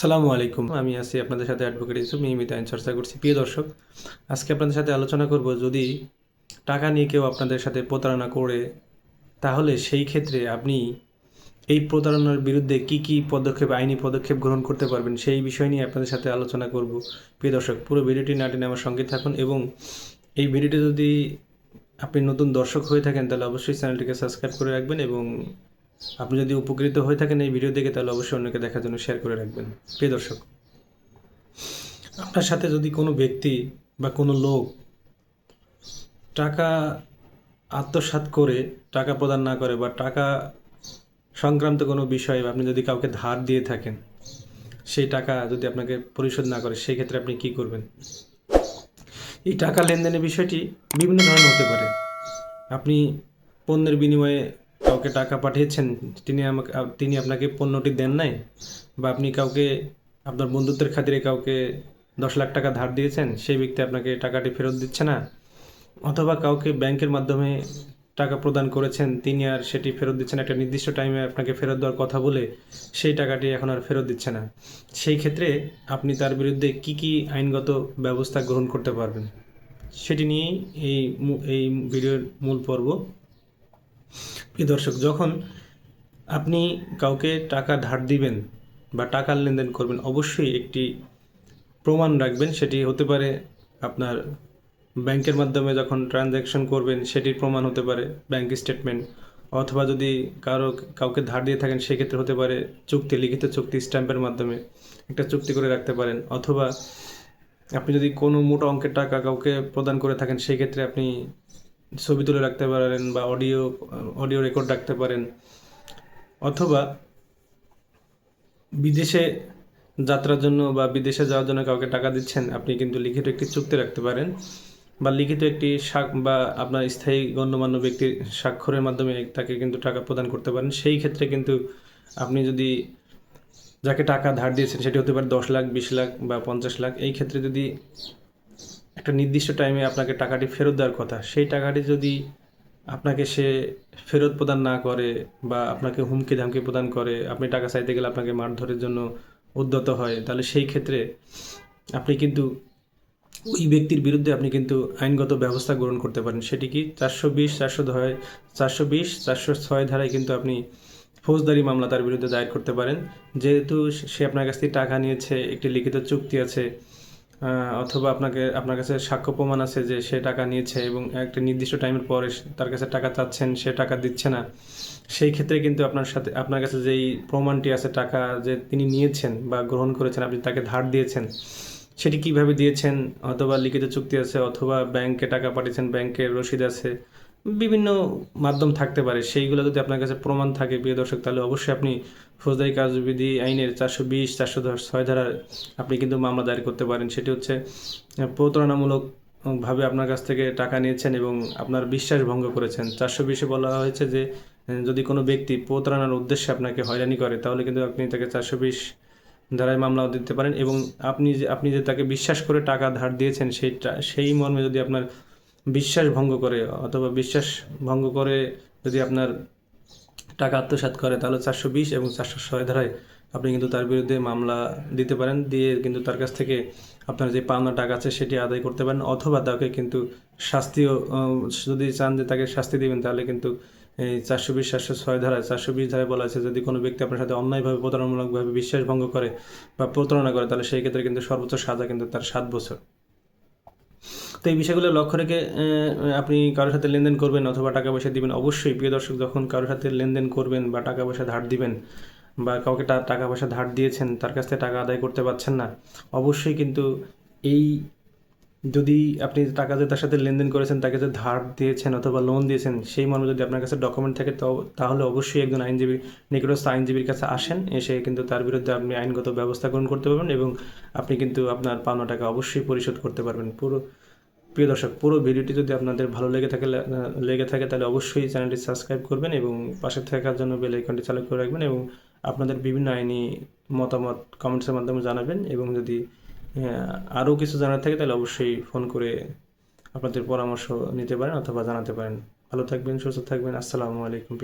আসসালামু আলাইকুম। আমি আছি আপনাদের সাথে অ্যাডভোকেট ইউসুফ নিয়মিত আইন চর্চা করছি। প্রিয় দর্শক, আজকে আপনাদের সাথে আলোচনা করব যদি টাকা নিয়ে কেউ আপনাদের সাথে প্রতারণা করে, তাহলে সেই ক্ষেত্রে আপনি এই প্রতারণার বিরুদ্ধে কি কি পদক্ষেপ, আইনি পদক্ষেপ গ্রহণ করতে পারবেন সেই বিষয় নিয়ে আপনাদের সাথে আলোচনা করব। প্রিয় দর্শক, পুরো ভিডিওটি না টেনে আমার সঙ্গে থাকুন এবং এই ভিডিওটি যদি আপনি নতুন দর্শক হয়ে থাকেন, তাহলে অবশ্যই চ্যানেলটিকে সাবস্ক্রাইব করে রাখবেন এবং আপনি যদি উপকৃত হয়ে থাকেন এই ভিডিও দেখে, তাহলে অবশ্যই অন্যকে দেখার জন্য শেয়ার করে রাখবেন। প্রিয় দর্শক, আপনার সাথে যদি কোনো ব্যক্তি বা কোনো লোক টাকা আত্মসাৎ করে, টাকা প্রদান না করে বা টাকা সংক্রান্ত কোনো বিষয়ে আপনি যদি কাউকে ধার দিয়ে থাকেন, সেই টাকা যদি আপনাকে পরিশোধ না করে, সেই ক্ষেত্রে আপনি কি করবেন? এই টাকা লেনদেনের বিষয়টি বিভিন্ন ধরনের হতে পারে। আপনি পণ্যের বিনিময়ে কাউকে টাকা পাঠিয়েছেন, তিনি আমাকে তিনি আপনাকে পণ্যটি দেন নাই? বা আপনি কাউকে আপনার বন্ধুত্বের খাতিরে কাউকে দশ লাখ টাকা ধার দিয়েছেন? সেই ব্যক্তি আপনাকে টাকাটি ফেরত দিচ্ছে না? অথবা কাউকে ব্যাংকের মাধ্যমে টাকা প্রদান করেছেন, তিনি আর সেটি ফেরত দিচ্ছেন একটা নির্দিষ্ট টাইমে আপনাকে ফেরত দেওয়ার কথা বলে সেই টাকাটি এখন আর ফেরত দিচ্ছে না। সেই ক্ষেত্রে আপনি তার বিরুদ্ধে কি কি আইনগত ব্যবস্থা গ্রহণ করতে পারবেন? সেটি নিয়েই এই এই ভিডিওর মূল পর্ব। প্রিয় দর্শক, যখন আপনি কাউকে টাকা ধার দিবেন বা টাকার লেনদেন করবেন, অবশ্যই একটি প্রমাণ রাখবেন। সেটি হতে পারে আপনার ব্যাংকের মাধ্যমে যখন ট্রানজ্যাকশন করবেন, সেটির প্রমাণ হতে পারে ব্যাংক স্টেটমেন্ট অথবা যদি কারও কাউকে ধার দিয়ে থাকেন, সেক্ষেত্রে হতে পারে চুক্তি, লিখিত চুক্তি, স্ট্যাম্পের মাধ্যমে একটা চুক্তি করে রাখতে পারেন। অথবা আপনি যদি কোনো মোটা অঙ্কের টাকা কাউকে প্রদান করে থাকেন সেই ক্ষেত্রে আপনি ছবি তুলে রাখতে পারেন বা অডিও অডিও রেকর্ড রাখতে পারেন। অথবা বিদেশে যাত্রার জন্য বা বিদেশে যাওয়ার জন্য কাউকে টাকা দিচ্ছেন, আপনি কিন্তু লিখিত একটি চুক্তি রাখতে পারেন বা লিখিত একটি সাক বা আপনার স্থায়ী গণ্যমান্য ব্যক্তির স্বাক্ষরের মাধ্যমে তাকে কিন্তু টাকা প্রদান করতে পারেন। সেই ক্ষেত্রে কিন্তু আপনি যদি যাকে টাকা ধার দিয়েছেন, সেটি হতে পারে দশ লাখ, বিশ লাখ বা পঞ্চাশ লাখ, এই ক্ষেত্রে যদি একটা নির্দিষ্ট টাইমে আপনাকে টাকাটি ফেরত দেওয়ার কথা। সেই টাকাটি যদি আপনাকে সে ফেরত প্রদান না করে বা আপনাকে হুমকি ধামকি প্রদান করে, আপনি টাকা চাইতে গেলে আপনাকে মারধরের জন্য উদ্যত হয়, তাহলে সেই ক্ষেত্রে আপনি কিন্তু ওই ব্যক্তির বিরুদ্ধে আপনি কিন্তু আইনগত ব্যবস্থা গ্রহণ করতে পারেন। সেটি কি চারশো বিশ, চারশো ধয় চারশো বিশ, চারশো ছয় ধারায় কিন্তু আপনি ফৌজদারি মামলা তার বিরুদ্ধে দায়ের করতে পারেন। যেহেতু সে আপনার কাছ থেকে টাকা নিয়েছে, একটি লিখিত চুক্তি আছে অথবা আপনাকে, আপনার কাছে সাক্ষ্য প্রমাণ আছে যে সে টাকা নিয়েছে এবং একটা নির্দিষ্ট টাইমের পরে তার কাছে টাকা চাচ্ছেন, সে টাকা দিচ্ছে না। সেই ক্ষেত্রে কিন্তু আপনার সাথে, আপনার কাছে যেই প্রমাণটি আছে, টাকা যে তিনি নিয়েছেন বা গ্রহণ করেছেন, আপনি তাকে ধার দিয়েছেন, সেটি কীভাবে দিয়েছেন? অথবা লিখিত চুক্তি আছে, অথবা ব্যাংকে টাকা পাঠিয়েছেন, ব্যাংকের রসিদ আছে বিভিন্ন মাধ্যম থাকতে পারে। সেইগুলো যদি আপনার কাছে প্রমাণ থাকে, প্রিয় দর্শক, তাহলে অবশ্যই আপনি ফৌজদারি কার্যবিধি আইনের চারশো বিশ, চারশো ছয় ধারার আপনি কিন্তু মামলা দায়ের করতে পারেন। সেটি হচ্ছে প্রতারণামূলক ভাবে আপনার কাছ থেকে টাকা নিয়েছেন এবং আপনার বিশ্বাস ভঙ্গ করেছেন। চারশো বিশে বলা হয়েছে যে যদি কোনো ব্যক্তি প্রতারণার উদ্দেশ্যে আপনাকে হয়রানি করে, তাহলে কিন্তু আপনি তাকে চারশো বিশ ধারায় মামলাও দিতে পারেন এবং আপনি যে আপনি যে তাকে বিশ্বাস করে টাকা ধার দিয়েছেন সেই সেই মর্মে যদি আপনার বিশ্বাস ভঙ্গ করে, অথবা বিশ্বাস ভঙ্গ করে যদি আপনার টাকা আত্মসাৎ করে, তাহলে চারশো বিশ এবং চারশো ছয় ধারায় আপনি কিন্তু তার বিরুদ্ধে মামলা দিতে পারেন, দিয়ে কিন্তু তার কাছ থেকে আপনার যে পাওনা টাকা আছে সেটি আদায় করতে পারেন, অথবা তাকে কিন্তু শাস্তিও যদি চান যে তাকে শাস্তি দিবেন, তাহলে কিন্তু এই চারশো বিশ, চারশো ছয় ধারায়, চারশো বিশ ধারায় বলা আছে, যদি কোনো ব্যক্তি আপনার সাথে অন্যায়ভাবে, প্রতারণামূলকভাবে বিশ্বাস ভঙ্গ করে বা প্রতারণা করে, তাহলে সেই ক্ষেত্রে কিন্তু সর্বোচ্চ সাজা কিন্তু তার সাত বছর। তো এই বিষয়গুলো লক্ষ্য রেখে আপনি কারোর সাথে লেনদেন করবেন অথবা টাকা পয়সা দিবেন। অবশ্যই প্রিয় দর্শক, যখন কারোর সাথে লেনদেন করবেন বা টাকা পয়সা ধার দিবেন বা কাউকে টাকা পয়সা ধার দিয়েছেন, তার কাছ থেকে টাকা আদায় করতে পারছেন না, অবশ্যই কিন্তু এই যদি আপনি টাকা যে তার সাথে লেনদেন করেছেন, তাকে যে ধার দিয়েছেন অথবা লোন দিয়েছেন, সেই মানুষ যদি আপনার কাছে ডকুমেন্ট থাকে তো তাহলে অবশ্যই একজন আইনজীবী, নিকটস্থ আইনজীবীর কাছে আসেন, এসে কিন্তু তার বিরুদ্ধে আপনি আইনগত ব্যবস্থা গ্রহণ করতে পারবেন এবং আপনি কিন্তু আপনার পাওনা টাকা অবশ্যই পরিশোধ করতে পারবেন। পুরো, প্রিয় দর্শক, পুরো ভিডিওটি যদি আপনাদের ভালো লেগে থাকে লেগে থাকে, তাহলে অবশ্যই চ্যানেলটি সাবস্ক্রাইব করবেন এবং পাশে থাকার জন্য বেল আইকনটি চালু করে রাখবেন এবং আপনাদের বিভিন্ন আইনি মতামত কমেন্টসের মাধ্যমে জানাবেন এবং যদি আরও কিছু জানার থাকে তাহলে অবশ্যই ফোন করে আপনাদের পরামর্শ নিতে পারেন অথবা জানাতে পারেন। ভালো থাকবেন, সুস্থ থাকবেন। আসসালামু আলাইকুম।